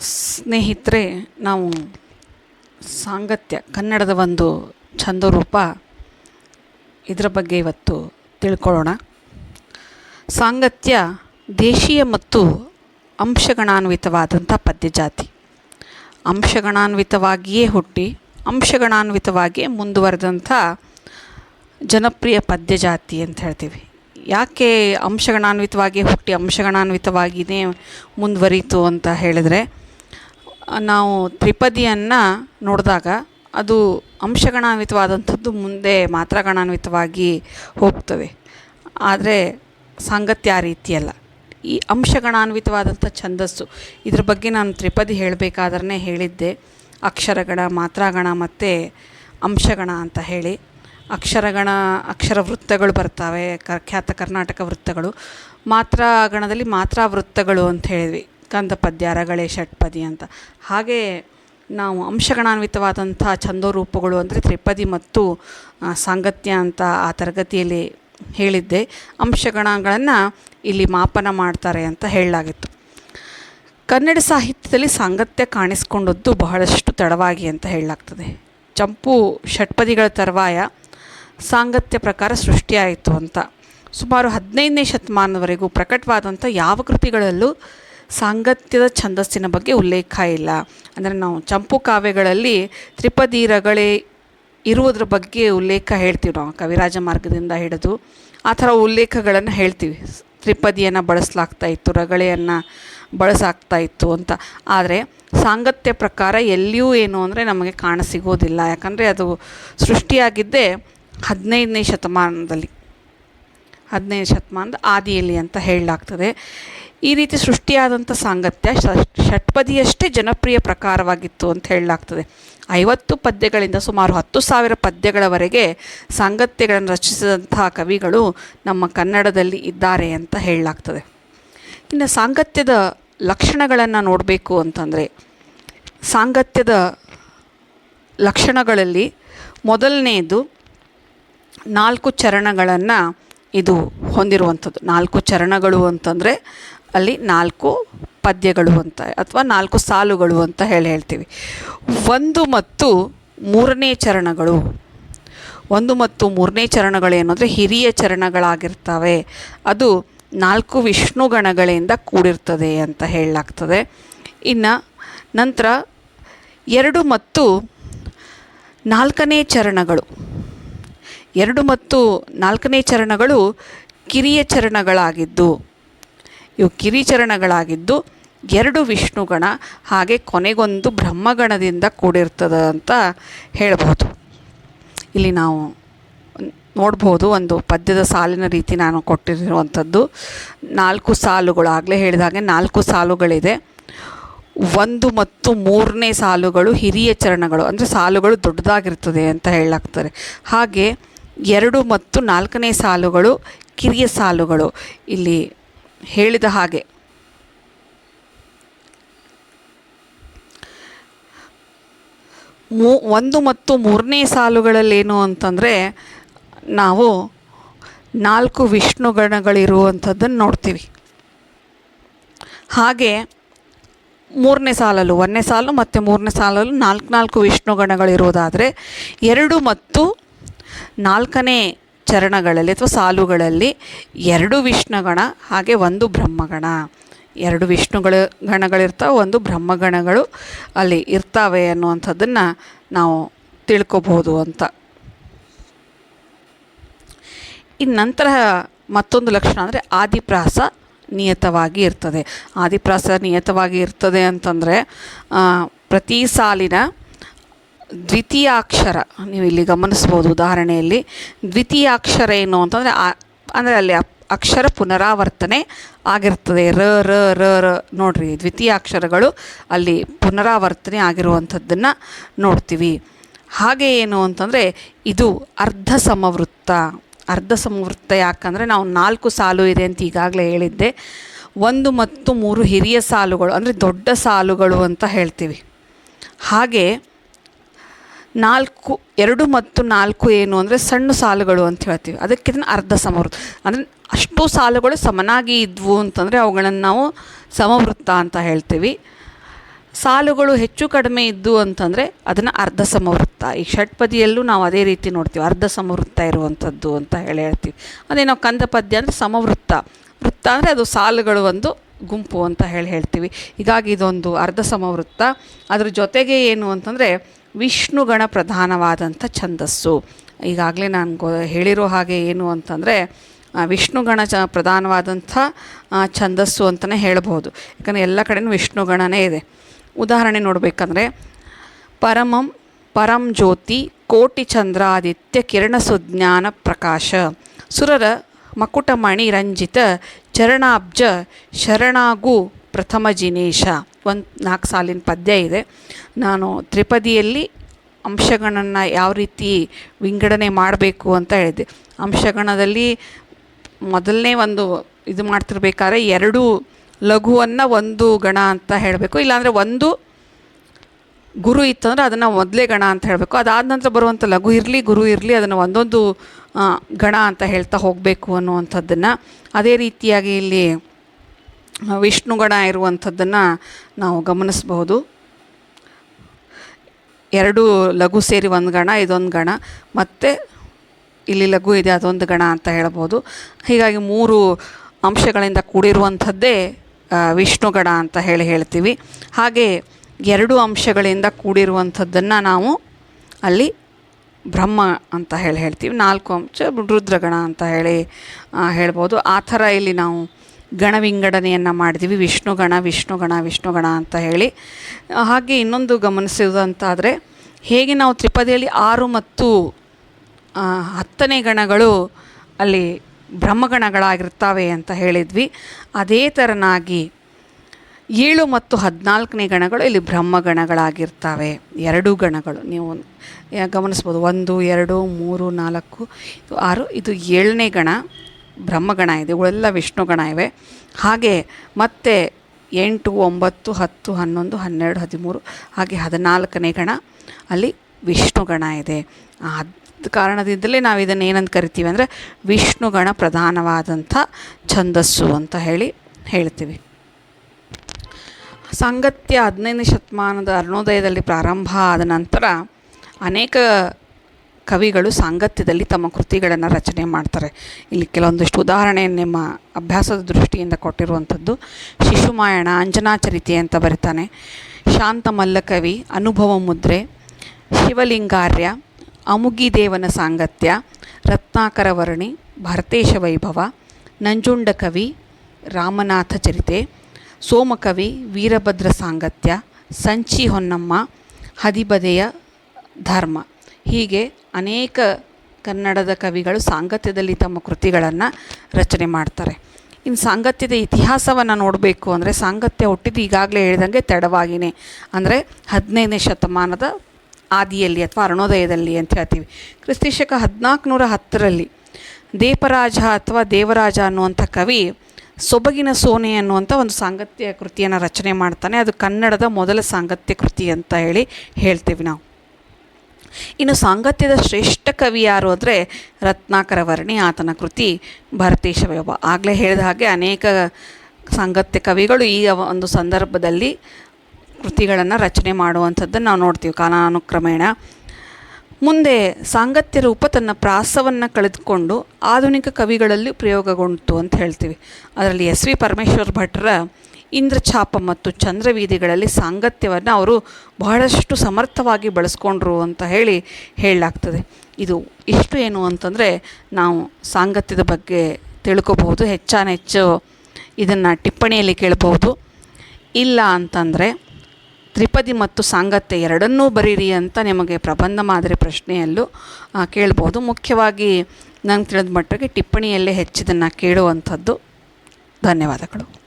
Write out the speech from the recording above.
ಸ್ನೇಹಿತರೆ, ನಾವು ಸಾಂಗತ್ಯ, ಕನ್ನಡದ ಒಂದು ಛಂದರೂಪ ಇದರ ಬಗ್ಗೆ ಇವತ್ತು ತಿಳ್ಕೊಳ್ಳೋಣ. ಸಾಂಗತ್ಯ ದೇಶೀಯ ಮತ್ತು ಅಂಶಗಣಾನ್ವಿತವಾದಂಥ ಪದ್ಯಜಾತಿ. ಅಂಶಗಣಾನ್ವಿತವಾಗಿಯೇ ಹುಟ್ಟಿ, ಅಂಶಗಣಾನ್ವಿತವಾಗಿಯೇ ಮುಂದುವರೆದಂಥ ಜನಪ್ರಿಯ ಪದ್ಯಜಾತಿ ಅಂತ ಹೇಳ್ತೀವಿ. ಯಾಕೆ ಅಂಶಗಣಾನ್ವಿತವಾಗಿ ಹುಟ್ಟಿ, ಅಂಶಗಣಾನ್ವಿತವಾಗಿಯೇ ಮುಂದುವರಿತು ಅಂತ ಹೇಳಿದರೆ ನಾವು ತ್ರಿಪದಿಯನ್ನು ನೋಡಿದಾಗ ಅದು ಅಂಶಗಣಾನ್ವಿತವಾದಂಥದ್ದು ಮುಂದೆ ಮಾತ್ರಾಗಣಾನ್ವಿತವಾಗಿ ಹೋಗ್ತವೆ. ಆದರೆ ಸಾಂಗತ್ಯ ಆ ರೀತಿಯಲ್ಲ. ಈ ಅಂಶಗಣಾನ್ವಿತವಾದಂಥ ಛಂದಸ್ಸು. ಇದ್ರ ಬಗ್ಗೆ ನಾನು ತ್ರಿಪದಿ ಹೇಳಬೇಕಾದ್ರೆ ಹೇಳಿದ್ದೆ. ಅಕ್ಷರಗಣ, ಮಾತ್ರಾಗಣ ಮತ್ತು ಅಂಶಗಣ ಅಂತ ಹೇಳಿ. ಅಕ್ಷರಗಣ, ಅಕ್ಷರ ವೃತ್ತಗಳು ಬರ್ತಾವೆ. ಕ ಖ್ಯಾತ ಕರ್ನಾಟಕ ವೃತ್ತಗಳು. ಮಾತ್ರಾಗಣದಲ್ಲಿ ಮಾತ್ರಾ ವೃತ್ತಗಳು ಅಂತ ಹೇಳಿದ್ವಿ. ಕಂದ ಪದ್ಯ ರಗಳೆ ಷಟ್ಪದಿ ಅಂತ. ಹಾಗೇ ನಾವು ಅಂಶಗಣಾನ್ವಿತವಾದಂಥ ಛಂದೋರೂಪಗಳು ಅಂದರೆ ತ್ರಿಪದಿ ಮತ್ತು ಸಾಂಗತ್ಯ ಅಂತ ಆ ತರಗತಿಯಲ್ಲಿ ಹೇಳಿದ್ದೆ. ಅಂಶಗಣಗಳನ್ನು ಇಲ್ಲಿ ಮಾಪನ ಮಾಡ್ತಾರೆ ಅಂತ ಹೇಳಲಾಗಿತ್ತು. ಕನ್ನಡ ಸಾಹಿತ್ಯದಲ್ಲಿ ಸಾಂಗತ್ಯ ಕಾಣಿಸ್ಕೊಂಡದ್ದು ಬಹಳಷ್ಟು ತಡವಾಗಿ ಅಂತ ಹೇಳಲಾಗ್ತದೆ. ಚಂಪು ಷಟ್ಪದಿಗಳ ತರುವಾಯ ಸಾಂಗತ್ಯ ಪ್ರಕಾರ ಸೃಷ್ಟಿಯಾಯಿತು ಅಂತ. ಸುಮಾರು ಹದಿನೈದನೇ ಶತಮಾನದವರೆಗೂ ಪ್ರಕಟವಾದಂಥ ಯಾವ ಕೃತಿಗಳಲ್ಲೂ ಸಾಂಗತ್ಯದ ಛಂದಸ್ಸಿನ ಬಗ್ಗೆ ಉಲ್ಲೇಖ ಇಲ್ಲ. ಅಂದರೆ ನಾವು ಚಂಪು ಕಾವ್ಯಗಳಲ್ಲಿ ತ್ರಿಪದಿ ಇರುವುದರ ಇರುವುದ್ರ ಬಗ್ಗೆ ಉಲ್ಲೇಖ ಹೇಳ್ತೀವಿ ನಾವು, ಕವಿರಾಜ ಮಾರ್ಗದಿಂದ ಹಿಡಿದು ಆ ಥರ ಉಲ್ಲೇಖಗಳನ್ನು ಹೇಳ್ತೀವಿ. ತ್ರಿಪದಿಯನ್ನು ಬಳಸಲಾಗ್ತಾ ಇತ್ತು, ರಗಳೆಯನ್ನು ಬಳಸಾಗ್ತಾ ಇತ್ತು ಅಂತ. ಆದರೆ ಸಾಂಗತ್ಯ ಪ್ರಕಾರ ಎಲ್ಲಿಯೂ ಏನು ಅಂದರೆ ನಮಗೆ ಕಾಣಸಿಗೋದಿಲ್ಲ ಯಾಕಂದರೆ ಅದು ಸೃಷ್ಟಿಯಾಗಿದ್ದೇ ಹದಿನೈದನೇ ಶತಮಾನದಲ್ಲಿ ಹದಿನೈದು ಶತಮಾನದ ಆದಿಯಲ್ಲಿ ಅಂತ ಹೇಳಲಾಗ್ತದೆ. ಈ ರೀತಿ ಸೃಷ್ಟಿಯಾದಂಥ ಸಾಂಗತ್ಯ ಷಟ್ಪದಿಯಷ್ಟೇ ಜನಪ್ರಿಯ ಪ್ರಕಾರವಾಗಿತ್ತು ಅಂತ ಹೇಳಲಾಗ್ತದೆ. ಐವತ್ತು ಪದ್ಯಗಳಿಂದ ಸುಮಾರು ಹತ್ತು ಸಾವಿರ ಪದ್ಯಗಳವರೆಗೆ ಸಾಂಗತ್ಯಗಳನ್ನು ರಚಿಸಿದಂತಹ ಕವಿಗಳು ನಮ್ಮ ಕನ್ನಡದಲ್ಲಿ ಇದ್ದಾರೆ ಅಂತ ಹೇಳಲಾಗ್ತದೆ. ಇನ್ನು ಸಾಂಗತ್ಯದ ಲಕ್ಷಣಗಳನ್ನು ನೋಡಬೇಕು ಅಂತಂದರೆ, ಸಾಂಗತ್ಯದ ಲಕ್ಷಣಗಳಲ್ಲಿ ಮೊದಲನೆಯದು ನಾಲ್ಕು ಚರಣಗಳನ್ನು ಇದು ಹೊಂದಿರುವಂಥದ್ದು. ನಾಲ್ಕು ಚರಣಗಳು ಅಂತಂದರೆ ಅಲ್ಲಿ ನಾಲ್ಕು ಪದ್ಯಗಳು ಅಂತ, ಅಥವಾ ನಾಲ್ಕು ಸಾಲುಗಳು ಅಂತ ಹೇಳಿ ಹೇಳ್ತೀವಿ. ಒಂದು ಮತ್ತು ಮೂರನೇ ಚರಣಗಳು. ಒಂದು ಮತ್ತು ಮೂರನೇ ಚರಣಗಳು ಅಂದರೆ ಹಿರಿಯ ಚರಣಗಳಾಗಿರ್ತವೆ. ಅದು ನಾಲ್ಕು ವಿಷ್ಣು ಗಣಗಳಿಂದ ಕೂಡಿರ್ತದೆ ಅಂತ ಹೇಳಲಾಗ್ತದೆ. ಇನ್ನು ನಂತರ ಎರಡು ಮತ್ತು ನಾಲ್ಕನೇ ಚರಣಗಳು. ಎರಡು ಮತ್ತು ನಾಲ್ಕನೇ ಚರಣಗಳು ಕಿರಿಯ ಚರಣಗಳಾಗಿದ್ದು. ಇವು ಕಿರಿಚರಣಗಳಾಗಿದ್ದು ಎರಡು ವಿಷ್ಣುಗಣ ಹಾಗೆ ಕೊನೆಗೊಂದು ಬ್ರಹ್ಮಗಣದಿಂದ ಕೂಡಿರ್ತದೆ ಅಂತ ಹೇಳ್ಬೋದು. ಇಲ್ಲಿ ನಾವು ನೋಡ್ಬೋದು ಒಂದು ಪದ್ಯದ ಸಾಲಿನ ರೀತಿ ನಾನು ಕೊಟ್ಟಿರುವಂಥದ್ದು. ನಾಲ್ಕು ಸಾಲುಗಳು, ಆಗಲೇ ಹೇಳಿದ ಹಾಗೆ ನಾಲ್ಕು ಸಾಲುಗಳಿದೆ. ಒಂದು ಮತ್ತು ಮೂರನೇ ಸಾಲುಗಳು ಹಿರಿಯ ಚರಣಗಳು, ಅಂದರೆ ಸಾಲುಗಳು ದೊಡ್ಡದಾಗಿರ್ತದೆ ಅಂತ ಹೇಳಲಾಗ್ತಾರೆ ಹಾಗೆ ಎರಡು ಮತ್ತು ನಾಲ್ಕನೇ ಸಾಲುಗಳು ಕಿರಿಯ ಸಾಲುಗಳು. ಇಲ್ಲಿ ಹೇಳಿದ ಹಾಗೆ. ಮೂ, ಒಂದು ಮತ್ತು ಮೂರನೇ ಸಾಲುಗಳಲ್ಲೇನು ಅಂತಂದರೆ, ನಾವು ನಾಲ್ಕು ವಿಷ್ಣುಗಣಗಳಿರುವಂಥದ್ದನ್ನು ನೋಡ್ತೀವಿ. ಹಾಗೆ ಮೂರನೇ ಸಾಲಲ್ಲೂ, ಒಂದನೇ ಸಾಲು ಮತ್ತು ಮೂರನೇ ಸಾಲಲ್ಲೂ ನಾಲ್ಕು ನಾಲ್ಕು ವಿಷ್ಣುಗಣಗಳಿರುವುದಾದರೆ, ಎರಡು ಮತ್ತು ನಾಲ್ಕನೇ ಚರಣಗಳಲ್ಲಿ ಅಥವಾ ಸಾಲುಗಳಲ್ಲಿ ಎರಡು ವಿಷ್ಣುಗಣ ಹಾಗೆ ಒಂದು ಬ್ರಹ್ಮಗಣ. ಎರಡು ವಿಷ್ಣುಗಳ ಗಣಗಳಿರ್ತಾವೆ, ಒಂದು ಬ್ರಹ್ಮಗಣಗಳು ಅಲ್ಲಿ ಇರ್ತಾವೆ ಅನ್ನುವಂಥದ್ದನ್ನು ನಾವು ತಿಳ್ಕೊಬೋದು ಅಂತ. ಇನ್ನು ನಂತರ ಮತ್ತೊಂದು ಲಕ್ಷಣ ಅಂದರೆ ಆದಿಪ್ರಾಸ ನಿಯತವಾಗಿ ಇರ್ತದೆ. ಆದಿಪ್ರಾಸ ನಿಯತವಾಗಿ ಇರ್ತದೆ ಅಂತಂದರೆ ಪ್ರತಿ ಸಾಲಿನ ದ್ವಿತೀಯಾಕ್ಷರ, ನೀವು ಇಲ್ಲಿ ಗಮನಿಸ್ಬೋದು ಉದಾಹರಣೆಯಲ್ಲಿ. ದ್ವಿತೀಯಾಕ್ಷರ ಏನು ಅಂತಂದರೆ ಅಂದರೆ ಅಲ್ಲಿ ಅಕ್ಷರ ಪುನರಾವರ್ತನೆ ಆಗಿರ್ತದೆ. ರ ರ ರ ರ, ನೋಡ್ರಿ ದ್ವಿತೀಯ ಅಕ್ಷರಗಳು ಅಲ್ಲಿ ಪುನರಾವರ್ತನೆ ಆಗಿರುವಂಥದ್ದನ್ನು ನೋಡ್ತೀವಿ. ಹಾಗೆ ಏನು ಅಂತಂದರೆ, ಇದು ಅರ್ಧ ಸಮವೃತ್ತ. ಅರ್ಧ ಸಮವೃತ್ತ ಯಾಕಂದರೆ, ನಾವು ನಾಲ್ಕು ಸಾಲು ಇದೆ ಅಂತ ಈಗಾಗಲೇ ಹೇಳಿದ್ದೆ. ಒಂದು ಮತ್ತು ಮೂರು ಹಿರಿಯ ಸಾಲುಗಳು, ಅಂದರೆ ದೊಡ್ಡ ಸಾಲುಗಳು ಅಂತ ಹೇಳ್ತೀವಿ. ಹಾಗೆ ನಾಲ್ಕು, ಎರಡು ಮತ್ತು ನಾಲ್ಕು ಏನು ಅಂದರೆ ಸಣ್ಣ ಸಾಲುಗಳು ಅಂತ ಹೇಳ್ತೀವಿ. ಅದಕ್ಕೆ ಇದನ್ನು ಅರ್ಧ ಸಮವೃತ್ತ ಅಂದರೆ ಅಷ್ಟು ಸಾಲುಗಳು ಸಮನಾಗಿ ಇದ್ವು ಅಂತಂದರೆ ಅವುಗಳನ್ನು ನಾವು ಸಮವೃತ್ತ ಅಂತ ಹೇಳ್ತೀವಿ. ಸಾಲುಗಳು ಹೆಚ್ಚು ಕಡಿಮೆ ಇದ್ದು ಅಂತಂದರೆ ಅದನ್ನು ಅರ್ಧ ಸಮವೃತ್ತ ಈ ಷಟ್ಪದಿಯಲ್ಲೂ ನಾವು ಅದೇ ರೀತಿ ನೋಡ್ತೀವಿ. ಅರ್ಧ ಸಮವೃತ್ತ ಇರುವಂಥದ್ದು ಅಂತ ಹೇಳಿ ಹೇಳ್ತೀವಿ. ಅದೇ ನಾವು ಕಂದ ಪದ್ಯ ಅಂದರೆ ಸಮವೃತ್ತ ವೃತ್ತ. ಅಂದರೆ ಅದು ಸಾಲುಗಳು ಒಂದು ಗುಂಪು ಅಂತ ಹೇಳಿ ಹೇಳ್ತೀವಿ. ಹೀಗಾಗಿ ಇದೊಂದು ಅರ್ಧ ಸಮವೃತ್ತ ಅದರ ಜೊತೆಗೆ ಏನು ಅಂತಂದರೆ ವಿಷ್ಣುಗಣ ಪ್ರಧಾನವಾದಂಥ ಛಂದಸ್ಸು. ಈಗಾಗಲೇ ನಾನು ಗೊ, ಹೇಳಿರೋ ಹಾಗೆ ಏನು ಅಂತಂದರೆ ವಿಷ್ಣುಗಣ ಚ, ಪ್ರಧಾನವಾದಂಥ ಛಂದಸ್ಸು ಅಂತಲೇ ಹೇಳ್ಬೋದು ಯಾಕಂದರೆ ಎಲ್ಲ ಕಡೆಯೂ ವಿಷ್ಣುಗಣನೇ ಇದೆ. ಉದಾಹರಣೆ ನೋಡಬೇಕಂದ್ರೆ, ಪರಮಂ ಪರಂ ಜ್ಯೋತಿ ಕೋಟಿ ಚಂದ್ರಾದಿತ್ಯ ಕಿರಣ ಸುಜ್ಞಾನ ಪ್ರಕಾಶ. ಸುರರ ಮಕುಟಮಣಿ ರಂಜಿತ ಚರಣಾಬ್ಜ ಶರಣಾಗು ಪ್ರಥಮ ಜಿನೇಶ. ಒಂದು ನಾಲ್ಕು ಸಾಲಿನ ಪದ್ಯ ಇದೆ. ನಾನು ತ್ರಿಪದಿಯಲ್ಲಿ ಅಂಶಗಳನ್ನು ಯಾವ ರೀತಿ ವಿಂಗಡಣೆ ಮಾಡಬೇಕು ಅಂತ ಹೇಳಿದೆ ಅಂಶಗಣದಲ್ಲಿ ಮೊದಲನೇ ಒಂದು ಇದು ಮಾಡ್ತಿರ್ಬೇಕಾದ್ರೆ ಎರಡು ಲಘುವನ್ನು ಒಂದು ಗಣ ಅಂತ ಹೇಳಬೇಕು. ಇಲ್ಲಾಂದರೆ ಒಂದು ಗುರು ಇತ್ತಂದ್ರೆ ಅದನ್ನು ಮೊದಲೇ ಗಣ ಅಂತ ಹೇಳಬೇಕು. ಅದಾದ ನಂತರ ಬರುವಂಥ ಲಘು ಇರಲಿ, ಗುರು ಇರಲಿ ಅದನ್ನು ಒಂದೊಂದು ಗಣ ಅಂತ ಹೇಳ್ತಾ ಹೋಗಬೇಕು ಅನ್ನುವಂಥದ್ದನ್ನು. ಅದೇ ರೀತಿಯಾಗಿ ಇಲ್ಲಿ ಆ, ವಿಷ್ಣು ಗಣ ಇರುವಂಥದ್ದನ್ನು ನಾವು ಗಮನಿಸಬಹುದು. ಎರಡು ಲಘು ಸೇರಿ ಒಂದು ಗಣ ಇದೊಂದು ಗಣ ಮತ್ತು ಇಲ್ಲಿ ಲಘು ಇದೆ ಅದೊಂದು ಗಣ ಅಂತ ಹೇಳ್ಬೋದು. ಹೀಗಾಗಿ ಮೂರು ಅಂಶಗಳಿಂದ ಕೂಡಿರುವಂಥದ್ದೇ ವಿಷ್ಣುಗಣ ವಿಷ್ಣು ಗಣ ಅಂತ ಹೇಳಿ ಹೇಳ್ತೀವಿ. ಹಾಗೆ ಎರಡು ಅಂಶಗಳಿಂದ ಕೂಡಿರುವಂಥದ್ದನ್ನು ನಾವು ಅಲ್ಲಿ ಬ್ರಹ್ಮ ಅಂತ ಹೇಳಿ ಹೇಳ್ತೀವಿ. ನಾಲ್ಕು ಅಂಶ ರುದ್ರಗಣ ಅಂತ ಹೇಳಿ ಹೇಳ್ಬೋದು. ಆ ಥರ ಇಲ್ಲಿ ನಾವು ಗಣ ವಿಂಗಡಣೆಯನ್ನು ವಿಷ್ಣು ಗಣ ವಿಷ್ಣು ಗಣ ಅಂತ ಹೇಳಿ. ಹಾಗೆ ಇನ್ನೊಂದು ಗಮನಿಸುವುದಂತಾದರೆ ಹೇಗೆ ನಾವು ತ್ರಿಪದಿಯಲ್ಲಿ ಆರು ಮತ್ತು ಹತ್ತನೇ ಗಣಗಳು ಅಲ್ಲಿ ಬ್ರಹ್ಮಗಣಗಳಾಗಿರ್ತಾವೆ ಅಂತ ಹೇಳಿದ್ವಿ. ಅದೇ ಥರನಾಗಿ ಏಳು ಮತ್ತು ಹದಿನಾಲ್ಕನೇ ಗಣಗಳು ಇಲ್ಲಿ ಬ್ರಹ್ಮಗಣಗಳಾಗಿರ್ತವೆ. ಎರಡು ಗಣಗಳು. ನೀವು ಗಮನಿಸ್ಬೋದು. ಒಂದು, ಎರಡು, ಮೂರು, ನಾಲ್ಕು ಆರು, ಇದು ಏಳನೇ ಗಣ. ಬ್ರಹ್ಮಗಣ ಇದೆ, ಇವುಗಳೆಲ್ಲ ವಿಷ್ಣುಗಣ ಇವೆ. ಹಾಗೆ ಮತ್ತೆ ಎಂಟು, ಒಂಬತ್ತು, ಹತ್ತು, ಹನ್ನೊಂದು, ಹನ್ನೆರಡು, ಹದಿಮೂರು, ಹಾಗೆ ಹದಿನಾಲ್ಕನೇ ಗಣ, ಅಲ್ಲಿ ವಿಷ್ಣುಗಣ ಇದೆ. ಅದ ಕಾರಣದಿಂದಲೇ ನಾವು ಇದನ್ನು ಏನಂತ ಕರಿತೀವಿ ಅಂದರೆ ವಿಷ್ಣುಗಣ ಪ್ರಧಾನವಾದಂಥ ಛಂದಸ್ಸು ಅಂತ ಹೇಳಿ ಹೇಳ್ತೀವಿ. ಸಾಂಗತ್ಯ ಹದಿನೈದನೇ ಶತಮಾನದ ಅರುಣೋದಯದಲ್ಲಿ ಪ್ರಾರಂಭ ಆದ ನಂತರ ಅನೇಕ ಕವಿಗಳು ಸಾಂಗತ್ಯದಲ್ಲಿ ತಮ್ಮ ಕೃತಿಗಳನ್ನು ರಚನೆ ಮಾಡ್ತಾರೆ. ಇಲ್ಲಿ ಕೆಲವೊಂದಿಷ್ಟು ಉದಾಹರಣೆ ನಿಮ್ಮ ಅಭ್ಯಾಸದ ದೃಷ್ಟಿಯಿಂದ ಕೊಟ್ಟಿರುವಂಥದ್ದು. ಶಿಶುಮಾಯಣ ಅಂಜನಾ ಚರಿತೆ ಅಂತ ಬರಿತಾನೆ. ಶಾಂತ ಮಲ್ಲಕವಿ ಅನುಭವ ಮುದ್ರೆ, ಶಿವಲಿಂಗಾರ್ಯ, ಅಮುಗಿದೇವನ ಸಾಂಗತ್ಯ, ರತ್ನಾಕರ ವರ್ಣಿ, ಭರತೇಶ ವೈಭವ, ನಂಜುಂಡ ಕವಿ, ರಾಮನಾಥ ಚರಿತೆ, ಸೋಮಕವಿ, ವೀರಭದ್ರ ಸಾಂಗತ್ಯ, ಸಂಚಿ ಹೊನ್ನಮ್ಮ ಹದಿಬದೆಯ ಧರ್ಮ. ಹೀಗೆ ಅನೇಕ ಕನ್ನಡದ ಕವಿಗಳು ಸಾಂಗತ್ಯದಲ್ಲಿ ತಮ್ಮ ಕೃತಿಗಳನ್ನು ರಚನೆ ಮಾಡ್ತಾರೆ. ಇನ್ನು ಸಾಂಗತ್ಯದ ಇತಿಹಾಸವನ್ನು ನೋಡಬೇಕು ಅಂದರೆ ಸಾಂಗತ್ಯ ಹುಟ್ಟಿದ್ದು ಈಗಾಗಲೇ ಹೇಳಿದಂಗೆ ತಡವಾಗಿನೇ. ಅಂದರೆ ಹದಿನೈದನೇ ಶತಮಾನದ ಆದಿಯಲ್ಲಿ ಅಥವಾ ಅರುಣೋದಯದಲ್ಲಿ ಅಂತ ಹೇಳ್ತೀವಿ. ಕ್ರಿಸ್ತಿಶಕ ಹದಿನಾಲ್ಕುನೂರ ಹತ್ತರಲ್ಲಿ ದೇಪರಾಜ ಅಥವಾ ದೇವರಾಜ ಅನ್ನುವಂಥ ಕವಿ ಸೊಬಗಿನ ಸೋನೆ ಅನ್ನುವಂಥ ಒಂದು ಸಾಂಗತ್ಯ ಕೃತಿಯನ್ನು ರಚನೆ ಮಾಡ್ತಾನೆ. ಅದು ಕನ್ನಡದ ಮೊದಲ ಸಾಂಗತ್ಯ ಕೃತಿ ಅಂತ ಹೇಳಿ ಹೇಳ್ತೀವಿ ನಾವು. ಇನ್ನು ಸಾಂಗತ್ಯದ ಶ್ರೇಷ್ಠ ಕವಿ ಯಾರು ಅಂದರೆ ರತ್ನಾಕರ ವರ್ಣಿ, ಆತನ ಕೃತಿ ಭರತೇಶ ವೈಭವ ಆಗಲೇ ಹೇಳಿದ ಹಾಗೆ ಅನೇಕ ಸಾಂಗತ್ಯ ಕವಿಗಳು ಈ ಒಂದು ಸಂದರ್ಭದಲ್ಲಿ ಕೃತಿಗಳನ್ನು ರಚನೆ ಮಾಡುವಂಥದ್ದನ್ನು ನಾವು ನೋಡ್ತೀವಿ. ಕಾಲಾನುಕ್ರಮೇಣ ಮುಂದೆ ಸಾಂಗತ್ಯ ರೂಪ ತನ್ನ ಪ್ರಾಸವನ್ನು ಕಳೆದುಕೊಂಡು ಆಧುನಿಕ ಕವಿಗಳಲ್ಲಿ ಪ್ರಯೋಗಗೊಂಡಿತು ಅಂತ ಹೇಳ್ತೀವಿ. ಅದರಲ್ಲಿ ಎಸ್ ವಿ ಪರಮೇಶ್ವರ್ ಭಟ್ರ ಇಂದ್ರಛಾಪ ಮತ್ತು ಚಂದ್ರವೀದಿಗಳಲ್ಲಿ ಸಾಂಗತ್ಯವನ್ನು ಅವರು ಬಹಳಷ್ಟು ಸಮರ್ಥವಾಗಿ ಬಳಸ್ಕೊಂಡ್ರು ಅಂತ ಹೇಳಿ ಹೇಳಲಾಗ್ತದೆ. ಇದು ಇಷ್ಟು ಏನು ಅಂತಂದರೆ ನಾವು ಸಾಂಗತ್ಯದ ಬಗ್ಗೆ ತಿಳ್ಕೊಬಹುದು ಹೆಚ್ಚಾನೆಚ್ಚು ಇದನ್ನು ಟಿಪ್ಪಣಿಯಲ್ಲಿ ಕೇಳಬಹುದು. ಇಲ್ಲ ಅಂತಂದರೆ ತ್ರಿಪದಿ ಮತ್ತು ಸಾಂಗತ್ಯ ಎರಡನ್ನೂ ಬರೀರಿ ಅಂತ ನಿಮಗೆ ಪ್ರಬಂಧ ಮಾದರಿ ಪ್ರಶ್ನೆಯಲ್ಲೂ ಕೇಳ್ಬೋದು ಮುಖ್ಯವಾಗಿ ನಂಗೆ ತಿಳಿದ ಮಟ್ಟಿಗೆ ಟಿಪ್ಪಣಿಯಲ್ಲೇ ಹೆಚ್ಚಿದನ್ನು ಕೇಳುವಂಥದ್ದು. ಧನ್ಯವಾದಗಳು.